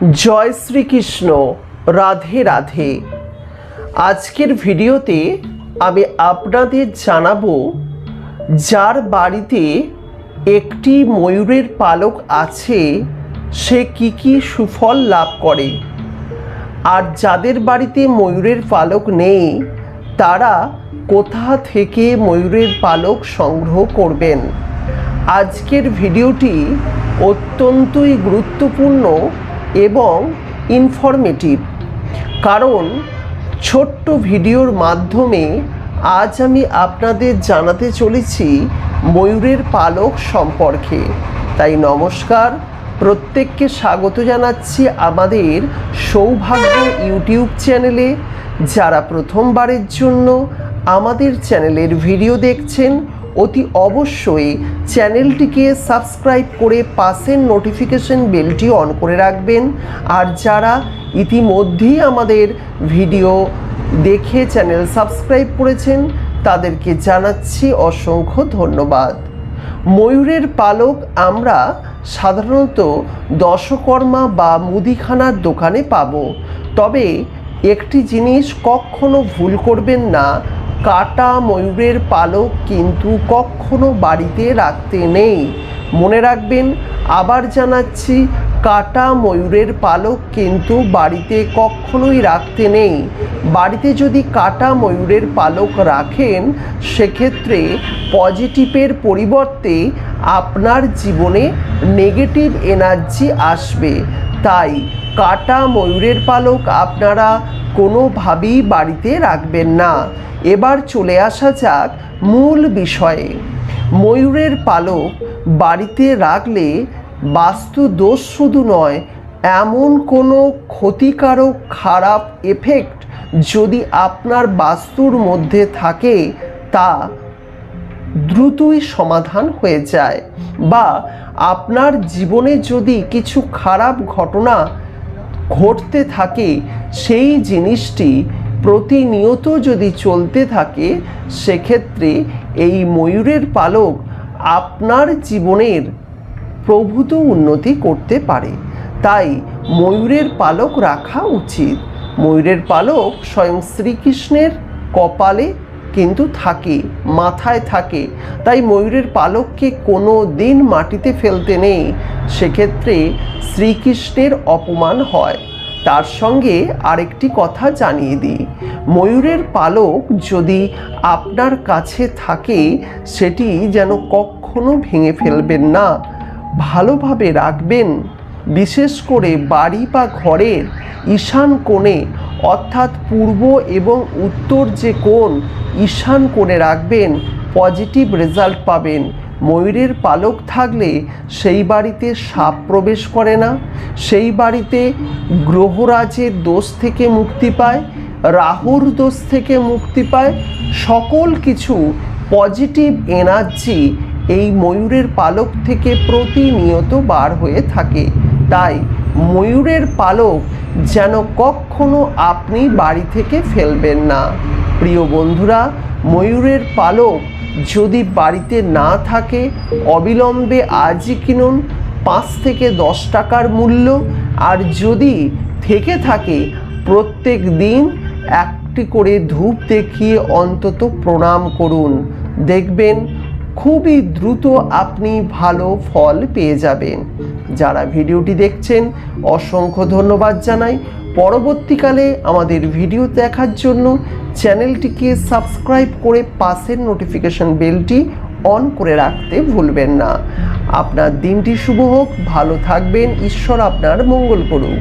জয় শ্রীকৃষ্ণ, রাধে রাধে। আজকের ভিডিওতে আমি আপনাদের জানাব, যার বাড়িতে একটি ময়ূরের পালক আছে, সে কি কি সুফল লাভ করে। আর যাদের বাড়িতে ময়ূরের পালক নেই, তারা কোথা থেকে ময়ূরের পালক সংগ্রহ করবেন? আজকের ভিডিওটি অত্যন্তই গুরুত্বপূর্ণ এবং ইনফরমেটিভ কারণ ছোট্ট ভিডিওর মাধ্যমে আজ আমি আপনাদের জানাতে চলেছি ময়ূরের পালক সম্পর্কে। তাই নমস্কার, প্রত্যেককে স্বাগত জানাচ্ছি আমাদের সৌভাগ্য ইউটিউব চ্যানেলে। যারা প্রথমবারের জন্য আমাদের চ্যানেলের ভিডিও দেখছেন অতি অবশ্যই চ্যানেলটিকে সাবস্ক্রাইব করে পাশের নোটিফিকেশন বেলটি অন করে রাখবেন। আর যারা ইতিমধ্যেই আমাদের ভিডিও দেখে চ্যানেল সাবস্ক্রাইব করেছেন, তাদেরকে জানাচ্ছি অসংখ্য ধন্যবাদ। ময়ূরের পালক আমরা সাধারণত দশকর্মা বা মুদিখানার দোকানে পাব। তবে একটি জিনিস কখনো ভুল করবেন না কাটা ময়ূরের পালক কিন্তু কখনো বাড়িতে রাখতে নেই। মনে রাখবেন, আবার জানাচ্ছি, কাটা ময়ূরের পালক কিন্তু বাড়িতে কখনোই রাখতে নেই। বাড়িতে যদি কাটা ময়ূরের পালক রাখেন, সেক্ষেত্রে পজিটিভের পরিবর্তে আপনার জীবনে নেগেটিভ এনার্জি আসবে। তাই কাটা ময়ূরের পালক আপনারা কোনোভাবেই বাড়িতে রাখবেন না। এবার চলে আসা যাক মূল বিষয়ে। ময়ূরের পালক বাড়িতে রাখলে বাস্তু দোষ শুধু নয়, এমন কোনো ক্ষতিকারক খারাপ এফেক্ট যদি আপনার বাস্তুর মধ্যে থাকে তা দ্রুতই সমাধান হয়ে যায় বা আপনার জীবনে যদি কিছু খারাপ ঘটনা ঘটতে থাকে, সেই জিনিসটি প্রতিনিয়ত যদি চলতে থাকে, সেক্ষেত্রে এই ময়ূরের পালক আপনার জীবনের প্রভূত উন্নতি করতে পারে। তাই ময়ূরের পালক রাখা উচিত। ময়ূরের পালক স্বয়ং শ্রীকৃষ্ণের কপালে কিন্তু থাকে, মাথায় থাকে। তাই ময়ূরের পালককে কোনো দিন মাটিতে ফেলতে নেই। সেক্ষেত্রে শ্রীকৃষ্ণের অপমান হয়। তার সঙ্গে আরেকটি কথা জানিয়ে দিই। ময়ূরের পালক যদি আপনার কাছে থাকে, সেটি যেন কখনো ভেঙে ফেলবেন না। ভালোভাবে রাখবেন। বিশেষ করে বাড়ি বা ঘরের ঈশান কোণে, অর্থাৎ পূর্ব এবং উত্তর যে কোণ, ঈশান কোণে রাখবেন পজিটিভ রেজাল্ট পাবেন। ময়ূরের পালক থাকলে সেই বাড়িতে সাপ প্রবেশ করে না। সেই বাড়িতে গ্রহরাজের দোষ থেকে মুক্তি পায়, রাহুর দোষ থেকে মুক্তি পায়। সকল কিছু পজিটিভ এনার্জি এই ময়ূরের পালক থেকে প্রতিনিয়ত বার হয়ে থাকে। তাই ময়ূরের পালক যেন কখনো আপনি বাড়ি থেকে ফেলবেন না। প্রিয় বন্ধুরা, ময়ূরের পালক যদি বাড়িতে না থাকে, অবিলম্বে আজই কিনুন পাঁচ থেকে দশ টাকার মূল্য। আর যদি থেকে থাকে, প্রত্যেক দিন একটি করে ধূপ দেখিয়ে অন্তত প্রণাম করুন। দেখবেন খুবই দ্রুত আপনি ভালো ফল পেয়ে যাবেন। যারা ভিডিওটি দেখছেন, অসংখ্য ধন্যবাদ জানাই। পরবর্তীকালে আমাদের ভিডিও দেখার জন্য চ্যানেলটিকে সাবস্ক্রাইব করে পাশের নোটিফিকেশন বেলটি অন করে রাখতে ভুলবেন না। আপনার দিনটি শুভ হোক, ভালো থাকবেন, ঈশ্বর আপনার মঙ্গল করুক।